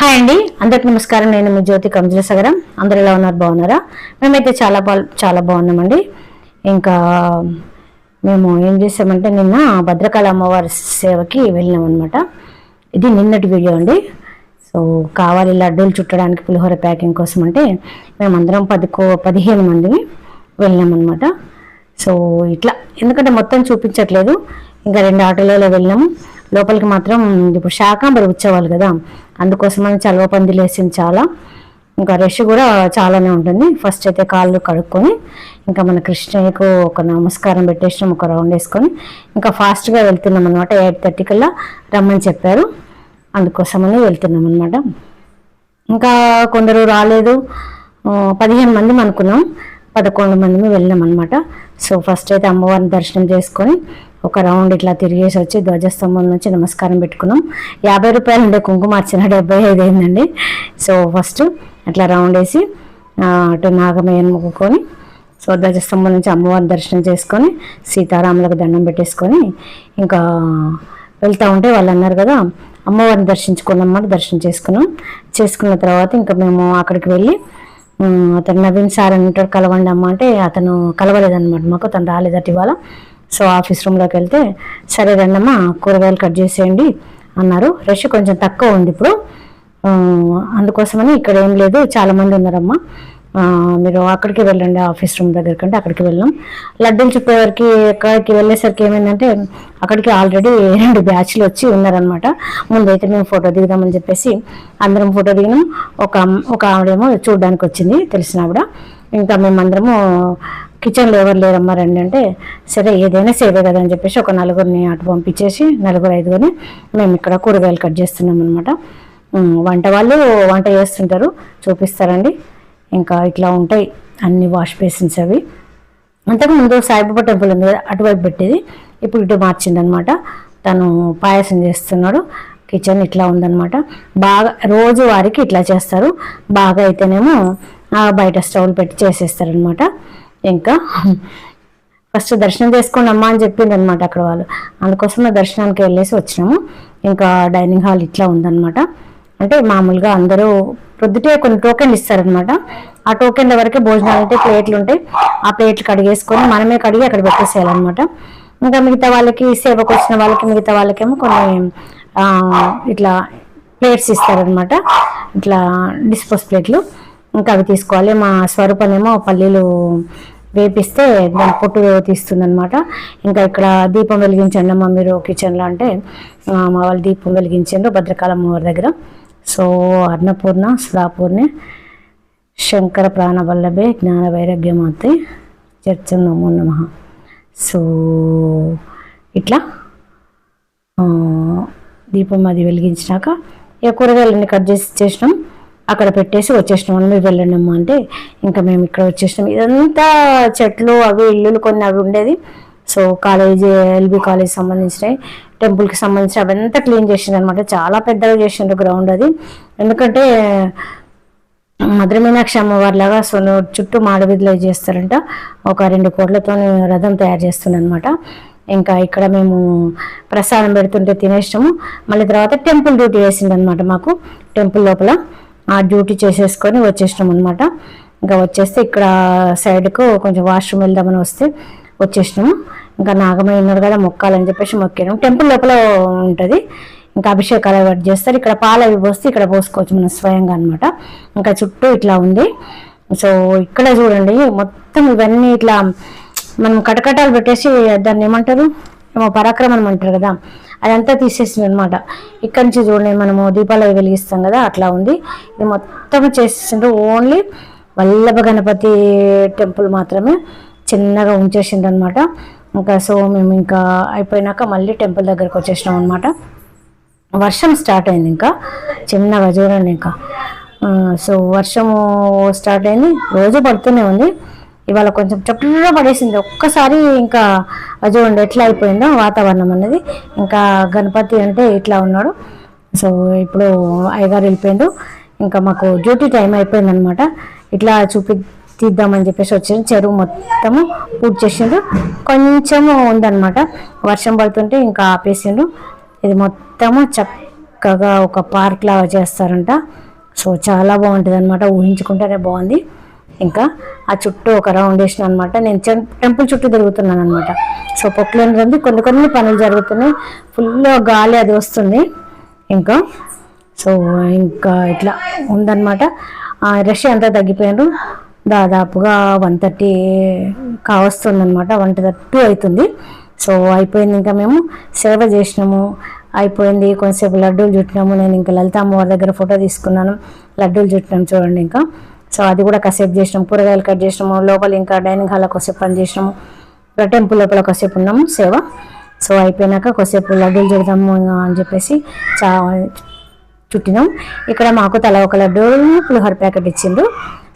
Hi అండి. అందరికి నమస్కారం. నేను మీ జ్యోతి కంజల సగరం అందరు ఎలా ఉన్నారు? బాగున్నారా? మేమైతే చాలా బా చాలా బాగున్నామండి. ఇంకా మేము ఏం చేసామంటే నిన్న భద్రకాళ అమ్మవారి సేవకి వెళ్ళినాం అనమాట ఇది నిన్నటి వీడియో అండి. సో కావాలి లడ్డూలు చుట్టడానికి పులిహోర ప్యాకింగ్ కోసం అంటే మేమందరం పదికో పదిహేను మందిని వెళ్ళాం అనమాట సో ఇట్లా. ఎందుకంటే మొత్తం చూపించట్లేదు. ఇంకా రెండు ఆటోలలో వెళ్ళాము లోపలికి మాత్రం ఇప్పుడు శాకాంబరి ఉత్సవాలు కదా. అందుకోసమని చలవ పందిలు వేసింది చాలా. ఇంకా రష్ కూడా చాలానే ఉంటుంది. ఫస్ట్ అయితే కాళ్ళు కడుక్కొని ఇంకా మన కృష్ణయ్యకు ఒక నమస్కారం పెట్టేసినాం ఒక రౌండ్ వేసుకొని. ఇంకా ఫాస్ట్గా వెళ్తున్నాం అనమాట ఎయిట్ థర్టీ కల్లా రమ్మని చెప్పారు. అందుకోసమని వెళ్తున్నాం అనమాట ఇంకా కొందరు రాలేదు. పదిహేను మంది అనుకున్నాం. పదకొండు మంది వెళ్ళాం అనమాట సో ఫస్ట్ అయితే అమ్మవారిని దర్శనం చేసుకొని ఒక రౌండ్ ఇట్లా తిరిగేసి వచ్చి ధ్వజస్తంభం నుంచి నమస్కారం పెట్టుకున్నాం. యాభై రూపాయలు ఉండే కుంకుమార్చిన డెబ్బై ఐదు అయిందండి. సో ఫస్ట్ అట్లా రౌండ్ వేసి అటు నాగమయ్యను మొక్కుకొని సో ధ్వజస్తంభం నుంచి అమ్మవారిని దర్శనం చేసుకొని సీతారాములకు దండం పెట్టేసుకొని ఇంకా వెళ్తూ ఉంటే వాళ్ళు అన్నారు కదా అమ్మవారిని దర్శించుకున్నామని దర్శనం చేసుకున్నాం. చేసుకున్న తర్వాత ఇంకా మేము అక్కడికి వెళ్ళి అతను నవీన్ సార్ అని ఉంటాడు కలవండి అమ్మ అంటే అతను కలవలేదన్నమాట. మాకు తను రాలేదట ఇవాళ. సో ఆఫీస్ రూమ్లోకి వెళ్తే సరే రండమ్మా కూరగాయలు కట్ చేసేయండి అన్నారు. రష్ కొంచెం తక్కువ ఉంది ఇప్పుడు. అందుకోసమని ఇక్కడ ఏం లేదు చాలామంది ఉన్నారమ్మా. మీరు అక్కడికి వెళ్ళండి ఆఫీస్ రూమ్ దగ్గరికి అంటే అక్కడికి వెళ్ళాం. లడ్డూలు చెప్పేవారికి ఎక్కడికి వెళ్ళేసరికి ఏమైందంటే అక్కడికి ఆల్రెడీ రెండు బ్యాచ్లు వచ్చి ఉన్నారనమాట ముందైతే మేము ఫోటో దిగుదామని చెప్పేసి అందరం ఫోటో దిగినాం. ఒక ఒక ఆవిడేమో చూడడానికి వచ్చింది తెలిసిన ఆవిడ. ఇంకా మేమందరము కిచెన్లో ఎవరు లేరమ్మా రండి అంటే సరే ఏదైనా సేవే కదా అని చెప్పేసి ఒక నలుగురిని అటు పంపించేసి నలుగురు ఐదుగురిని మేము ఇక్కడ కూరగాయలు కట్ చేస్తున్నాం అనమాట వంట వాళ్ళు వంట చేస్తుంటారు చూపిస్తారండి. ఇంకా ఇట్లా ఉంటాయి అన్ని వాష్ బేసిన్స్ అవి. అంతకుముందు సాయిబాబా టెంపుల్ ఉంది కదా అటువైపు పెట్టేది. ఇప్పుడు ఇటు మార్చిందనమాట. తను పాయసం చేస్తున్నాడు కిచెన్ ఇట్లా ఉందన్నమాట బాగా రోజు వారికి ఇట్లా చేస్తారు. బాగా అయితేనేమో బయట స్టవ్లు పెట్టి చేసేస్తారనమాట. ఇంకా ఫస్ట్ దర్శనం చేసుకోండి అమ్మా అని చెప్పింది అనమాట అక్కడ వాళ్ళు. అందుకోసం దర్శనానికి వెళ్ళేసి వచ్చినాము. ఇంకా డైనింగ్ హాల్ ఇట్లా ఉందన్నమాట అంటే మామూలుగా అందరూ ప్రొద్దుటే కొన్ని టోకెన్లు ఇస్తారనమాట ఆ టోకెన్ల వరకే భోజనాలు అంటే ప్లేట్లు ఉంటాయి. ఆ ప్లేట్లు కడిగేసుకొని మనమే కడిగి అక్కడ పెట్టేసేయాలన్నమాట. ఇంకా మిగతా వాళ్ళకి సేవకు వచ్చిన వాళ్ళకి మిగతా వాళ్ళకేమో కొన్ని ఇట్లా ప్లేట్స్ ఇస్తారనమాట ఇట్లా డిస్పోజ్ ప్లేట్లు. ఇంకా అవి తీసుకోవాలి. మా స్వరూపనేమో పల్లీలు వేపిస్తే దాని పొట్టు తీస్తుంది అనమాట ఇంకా ఇక్కడ దీపం వెలిగించండి అమ్మ మీరు కిచెన్లో అంటే మా వాళ్ళు దీపం వెలిగించారు భద్రకాళమ్మ వారి దగ్గర. సో అన్నపూర్ణ సుధాపూర్ణి శంకర ప్రాణవల్లభే జ్ఞాన వైరాగ్యమాతే చర్చ నమో నమ. సో ఇట్లా దీపం అది వెలిగించినాక ఇక కూరగాయలన్నీ కట్ చేసి ఇచ్చేసినాం. అక్కడ పెట్టేసి వచ్చేసినాం. అని మీరు వెళ్ళండి అంటే ఇంకా మేము ఇక్కడ వచ్చేసినాం. ఇదంతా చెట్లు అవి ఇల్లులు కొన్ని అవి ఉండేది. సో కాలేజ్ ఎల్బి కాలేజ్ సంబంధించినవి టెంపుల్కి సంబంధించిన అవంతా క్లీన్ చేసిండ్రు అనమాట చాలా పెద్దగా చేసిండ్రు గ్రౌండ్ అది. ఎందుకంటే మధుర మీనాక్షి అమ్మవారి లాగా సో చుట్టూ మాడవీధిలో చేస్తారంట. ఒక రెండు కోట్లతో రథం తయారు చేస్తుందన్నమాట. ఇంకా ఇక్కడ మేము ప్రసాదం పెడుతుంటే తినేసినాము. మళ్ళీ తర్వాత టెంపుల్ డ్యూటీ వేసిందనమాట మాకు. టెంపుల్ లోపల ఆ డ్యూటీ చేసేసుకొని వచ్చేసినాం అనమాట ఇంకా వచ్చేస్తే ఇక్కడ సైడ్కు కొంచెం వాష్రూమ్ వెళ్దామని వస్తే వచ్చేసినాము. ఇంకా నాగమయ్య ఉన్నారు కదా మొక్కాలని చెప్పేసి మొక్కాము టెంపుల్ లోపల ఉంటుంది. ఇంకా అభిషేకాలు అవి చేస్తారు? ఇక్కడ పాలు అవి పోస్తే ఇక్కడ పోసుకోవచ్చు మనం స్వయంగా అనమాట ఇంకా చుట్టూ ఇట్లా ఉంది. సో ఇక్కడ చూడండి మొత్తం ఇవన్నీ ఇట్లా మనం కటకటాలు పెట్టేసి దాన్ని ఏమంటారు? ఏమో పరాక్రమం అంటారు కదా. అదంతా తీసేసింది అనమాట ఇక్కడ నుంచి చూడండి మనము దీపాలు వెలిగిస్తాం కదా అట్లా ఉంది. ఇది మొత్తం చేసేసిండ్రు. ఓన్లీ వల్లభ గణపతి టెంపుల్ మాత్రమే. చిన్నగా ఉంచేసింది అనమాట ఇంకా సో మేము ఇంకా అయిపోయినాక మళ్ళీ టెంపుల్ దగ్గరకు వచ్చేసినాం అనమాట వర్షం స్టార్ట్ అయింది ఇంకా. చిన్నగా చూడండి ఇంకా. సో వర్షము స్టార్ట్ అయింది. రోజు పడుతూనే ఉంది. ఇవాళ కొంచెం చప్పుడుగా పడేసింది. ఒక్కసారి ఇంకా అది చూడండి ఎట్లా అయిపోయిందో వాతావరణం అనేది. ఇంకా గణపతి అంటే ఇట్లా ఉన్నాడు. సో ఇప్పుడు అయ్యగారు వెళ్ళిపోయిండు ఇంకా మాకు డ్యూటీ టైం అయిపోయింది అనమాట ఇట్లా చూపి తీద్దామని చెప్పేసి వచ్చారు చెరువు మొత్తము పూర్తి చేసిండు. కొంచెము ఉందన్నమాట. వర్షం పడుతుంటే ఇంకా ఆపేసిండు. ఇది మొత్తము చక్కగా ఒక పార్క్ లాగా చేస్తారంట. సో చాలా బాగుంటుంది అనమాట ఊహించుకుంటేనే బాగుంది. ఇంకా ఆ చుట్టూ ఒక రౌండ్ వేసిన అనమాట నేను చెం- టెంపుల్ చుట్టూ తిరుగుతున్నాను అనమాట సో పొక్కులేని రంది కొన్ని కొన్ని పనులు జరుగుతున్నాయి. ఫుల్ గాలి అది వస్తుంది. ఇంకా సో ఇంకా ఇట్లా ఉందన్నమాట. ఆ రష్ అంతా తగ్గిపోయారు దాదాపుగా వన్ థర్టీ కావస్తుంది అనమాట వన్ టూ అవుతుంది సో అయిపోయింది ఇంకా మేము సేవ చేసినాము. అయిపోయింది కొంతసేపు లడ్డూలు చుట్టినాము. నేను ఇంకా లలిత అమ్మవారి దగ్గర ఫోటో తీసుకున్నాను. లడ్డూలు చుట్టినాము చూడండి ఇంకా. సో అది కూడా కాసేపు చేసినాం. కూరగాయలు కట్ చేసినాము. లోపల ఇంకా డైనింగ్ హాల్లో కొద్దిసేపు పని చేసినాము. టెంపుల్ లోపల కొద్దిసేపు ఉన్నాము సేవ. సో అయిపోయినాక కొద్దిసేపు లడ్డూలు చుడదాము అని చెప్పేసి చా చుట్టినాం. ఇక్కడ మాకు తల ఒక లడ్డు పులిహోర ప్యాకెట్ ఇచ్చిండు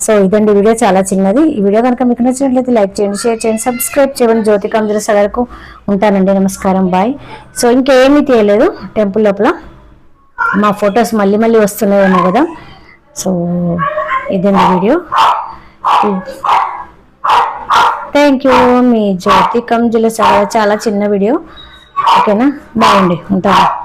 సో ఇదండి వీడియో చాలా చిన్నది. ఈ వీడియో కనుక మీకు నచ్చినట్లయితే లైక్ చేయండి షేర్ చేయండి సబ్స్క్రైబ్ చేయండి. జ్యోతి కంజరస వరకు ఉంటానండి. నమస్కారం బాయ్. సో ఇంకేమీ తీయలేదు టెంపుల్ లోపల. మా ఫొటోస్ మళ్ళీ మళ్ళీ వస్తున్నాయేమో కదా. సో ఇదండి వీడియో. థ్యాంక్ యూ మీ జ్యోతి కంజుల చాలా చాలా చిన్న వీడియో. ఓకేనా? బాగుండి ఉంటాను.